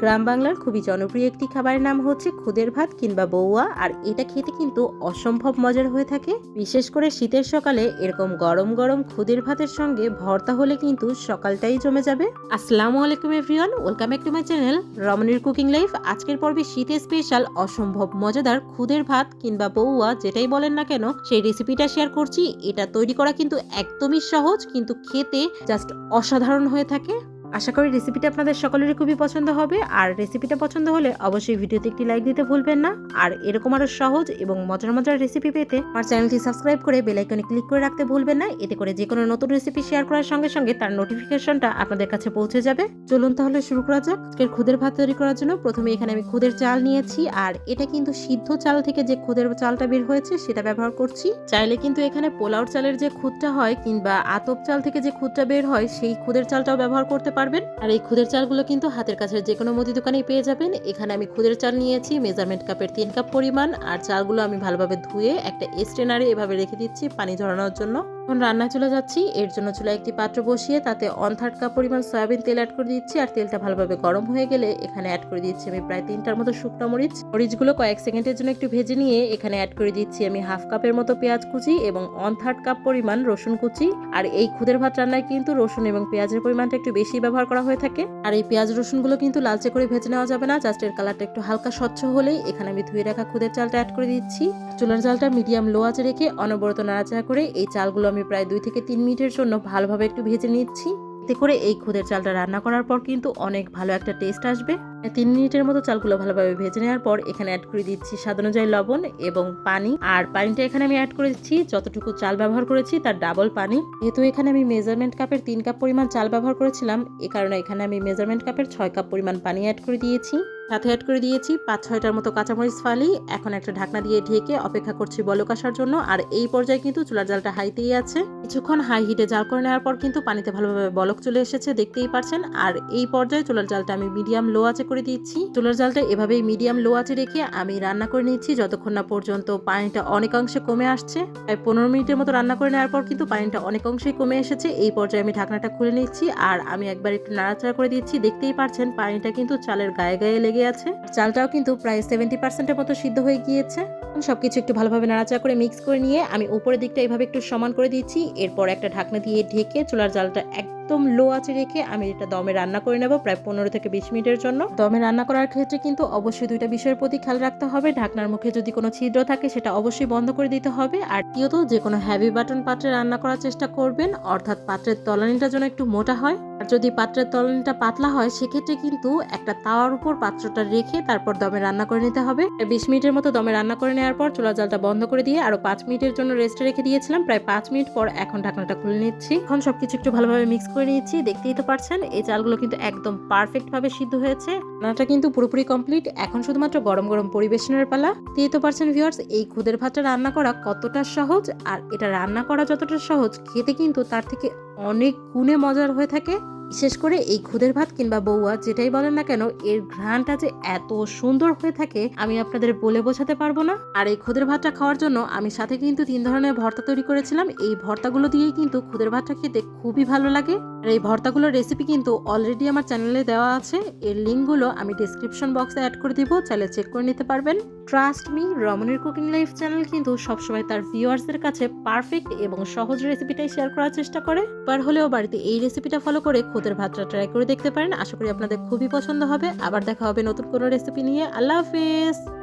গ্রাম বাংলার খুবই জনপ্রিয় একটি খাবারের নাম হচ্ছে খুদের ভাত কিংবা বৌয়া আর এটা খেতে কিন্তু অসম্ভব মজার হয়ে থাকে। বিশেষ করে শীতের সকালে এরকম গরম গরম খুদের ভাতের সঙ্গে ভর্তা হলে কিন্তু সকালটাই জমে যাবে। আসসালামু আলাইকুম everyone, welcome back to my channel রমণীর কুকিং লাইফ। আজকের পর্বে শীতের স্পেশাল অসম্ভব মজাদার খুদের ভাত কিংবা বৌয়া যেটাই বলেন না কেন, সেই রেসিপিটা শেয়ার করছি। এটা তৈরি করা কিন্তু একদমই সহজ, কিন্তু খেতে জাস্ট অসাধারণ হয়ে থাকে। আশা করি রেসিপিটা আপনাদের সকলেরই খুবই পছন্দ হবে। আর রেসিপিটা পছন্দ হলে অবশ্যই ভিডিওতে একটি লাইক দিতে ভুলবেন না। আর এরকম আরও সহজ এবং মজার মজার রেসিপি পেতে আমার চ্যানেলটি সাবস্ক্রাইব করে বেল আইকনে ক্লিক করে রাখতে ভুলবেন না। এতে করে যে কোনো নতুন রেসিপি শেয়ার করার সঙ্গে সঙ্গে তার নোটিফিকেশনটা আপনাদের কাছে পৌঁছে যাবে। চলুন তাহলে শুরু করা যাক। আজকের খুদের ভাত তৈরি করার জন্য প্রথমে এখানে আমি খুদের চাল নিয়েছি। আর এটা কিন্তু সিদ্ধ চাল থেকে যে খুদের চালটা বের হয়েছে সেটা ব্যবহার করছি। চাইলে কিন্তু এখানে পোলাওর চালের যে খুদটা হয় কিংবা আতপ চাল থেকে যে খুদটা বের হয়, সেই খুদের চালটাও ব্যবহার করতে পারবেন। আর এই খুদের চালগুলো কিন্তু হাতের কাছে যে কোনো মুদি দোকানেই পেয়ে যাবেন। এখানে আমি খুদের চাল নিয়েছি, মেজারমেন্ট কাপের তিন কাপ পরিমাণ। আর চালগুলো আমি ভালোভাবে ধুয়ে একটা স্টেনারে এভাবে রেখে দিচ্ছি পানি ঝরানোর জন্য। এখন রান্না চলে যাচ্ছি। এর জন্য চুলায় একটি পাত্র বসিয়ে তাতে অন থার্ড কাপ পরিমাণ সয়াবিন তেল অ্যাড করে দিচ্ছি। আর তেলটা ভালোভাবে গরম হয়ে গেলে এখানে অ্যাড করে দিচ্ছি আমি প্রায় তিনটার মতো শুকনো মরিচ। মরিচগুলো কয়েক সেকেন্ডের জন্য একটু ভেজে নিয়ে এখানে অ্যাড করে দিচ্ছি আমি হাফ কাপের মতো পেঁয়াজ কুচি এবং অন থার্ড কাপ পরিমাণ রসুন কুচি। আর এই খুদের ভাত রান্নায় কিন্তু রসুন এবং পেঁয়াজের পরিমাণটা একটু বেশি ব্যবহার করা হয়ে থাকে। আর এই পেঁয়াজ রসুনগুলো কিন্তু লালচে করে ভেজে নেওয়া যাবে না। জাস্ট এর কালারটা একটু হালকা স্বচ্ছ হলেই এখানে আমি ধুয়ে রাখা খুদের চালটা অ্যাড করে দিচ্ছি। চুলার চালটা মিডিয়াম লো আঁচে রেখে অনবরত নাড়াচাড়া করে এই চালগুলো আমি প্রায় দুই থেকে তিন মিনিটের জন্য ভালোভাবে একটু ভেজে নিচ্ছি। এতে করে এই খুদের চালটা রান্না করার পর কিন্তু অনেক ভালো একটা টেস্ট আসবে। তিন মিনিটের মতো চালগুলো ভালোভাবে ভেজে নেওয়ার পর এখানে অ্যাড করে দিচ্ছি স্বাদ অনুযায়ী লবণ এবং পানি। আর পানিটা এখানে আমি অ্যাড করে দিচ্ছি, যতটুকু চাল ব্যবহার করেছি তার ডাবল পানি। যেহেতু এখানে আমি মেজারমেন্ট কাপের তিন কাপ পরিমাণ চাল ব্যবহার করেছিলাম, এ কারণে এখানে আমি মেজারমেন্ট কাপের ছয় কাপ পরিমাণ পানি অ্যাড করে দিয়েছি। সাথে অ্যাড করে দিয়েছি পাঁচ, ছয়টার মতো কাঁচামরিচ ফালি। এখন একটা ঢাকনা দিয়ে ঢেকে অপেক্ষা করছি বলক আসার জন্য। আর এই পর্যায়ে কিন্তু চুলার জালটা হাইতেই আছে। কিছুক্ষণ হাই হিটে জাল করে নেওয়ার পর কিন্তু পানিতে ভালোভাবে বলক চলে এসেছে, দেখতেই পারছেন। আর এই পর্যায়ে চুলার জালটা আমি মিডিয়াম লো আঁচে করে দিচ্ছি। চুলার জালটা এভাবেই মিডিয়াম লো আঁচে রেখে আমি রান্না করে নিচ্ছি। যতক্ষণ না পর্যন্ত পানিটা অনেকাংশে কমে আসছে। প্রায় পনেরো মিনিটের মতো রান্না করে নেওয়ার পর কিন্তু পানিটা অনেকাংশেই কমে এসেছে। এই পর্যায়ে আমি ঢাকনাটা খুলে নিচ্ছি। আর আমি একবার একটু নাড়াচাড়া করে দিচ্ছি। দেখতেই পারছেন, পানিটা কিন্তু চালের গায়ে গায়ে লেগে আছে। চালটাও কিন্তু প্রায় সেভেন্টি পার্সেন্টের মতো সিদ্ধ হয়ে গিয়েছে। সবকিছু একটু ভালোভাবে নাড়াচাড়া করে মিক্স করে নিয়ে আমি উপরের দিকটা এভাবে একটু সমান করে দিচ্ছি। এরপর একটা ঢাকনা দিয়ে ঢেকে চুলার জালটা একদম লো আছে রেখে আমি এটা দমে রান্না করে নেব প্রায় পনেরো থেকে বিশ মিনিটের জন্য। দমে রান্না করার ক্ষেত্রে কিন্তু অবশ্যই দুইটা বিষয়ের প্রতি খেয়াল রাখতে হবে। ঢাকনার মুখে যদি কোনো ছিদ্র থাকে সেটা অবশ্যই বন্ধ করে দিতে হবে। আর দ্বিতীয়ত যে কোনো হ্যাভি বাটন পাত্রে রান্না করার চেষ্টা করবেন, অর্থাৎ পাত্রের তলানিটা যেন একটু মোটা হয়। আর যদি পাত্রের তলানিটা পাতলা হয়, সেক্ষেত্রে কিন্তু একটা তাওয়ার উপর পাত্রটা রেখে তারপর দমে রান্না করে নিতে হবে। বিশ মিনিটের মতো দমে রান্না করে নেওয়ার পর চুলা জালটা বন্ধ করে দিয়ে আরও পাঁচ মিনিটের জন্য রেস্টে রেখে দিয়েছিলাম। প্রায় পাঁচ মিনিট পর এখন ঢাকনাটা খুলে নিচ্ছি। এখন সবকিছু একটু ভালোভাবে মিক্স করে নিচ্ছি দেখতেই তো পারছেন, এই চালগুলো কিন্তু একদম পারফেক্ট ভাবে সিদ্ধ হয়েছে। রান্নাটা কিন্তু পুরোপুরি কমপ্লিট এখন শুধুমাত্র গরম গরম পরিবেশনের পালা। দিয়ে তো পারছেন ভিউয়ার্স এই খুদের ভাতটা রান্না করা কতটা সহজ, আর এটা রান্না করা যতটা সহজ, খেতে কিন্তু তার থেকে অনেক গুণে মজার হয়ে থাকে। বিশেষ করে এই খুদের ভাত কিংবা বৌয়া যেটাই বলেন না কেন, এর ঘ্রাণটা যে এত সুন্দর হয়ে থাকে, আমি আপনাদের বলে বোঝাতে পারব না। আর এই খুদের ভাতটা খাওয়ার জন্য আমি সাথে কিন্তু তিন ধরনের ভর্তা তৈরি করেছিলাম। এই ভর্তাগুলো দিয়েই কিন্তু খুদের ভাতটা খেতে খুবই ভালো লাগে। আর এই ভর্তাগুলোর রেসিপি কিন্তু অলরেডি আমার চ্যানেলে দেওয়া আছে। এর লিঙ্কগুলো আমি ডিসক্রিপশন বক্সে অ্যাড করে দিব, চাইলে চেক করে নিতে পারবেন। ট্রাস্ট মি রমণীর কুকিং লাইফ চ্যানেল কিন্তু সবসময় তার ভিউয়ার্সদের কাছে পারফেক্ট এবং সহজ রেসিপিটাই শেয়ার করার চেষ্টা করে। বার হলেও বাড়িতে এই রেসিপিটা ফলো করে খুদের ভাতটা ট্রাই করে দেখতে পারেন। আশা করি আপনাদের খুবই পছন্দ হবে। আবার দেখা হবে নতুন কোনো রেসিপি নিয়ে। আল্লাহ হাফিজ!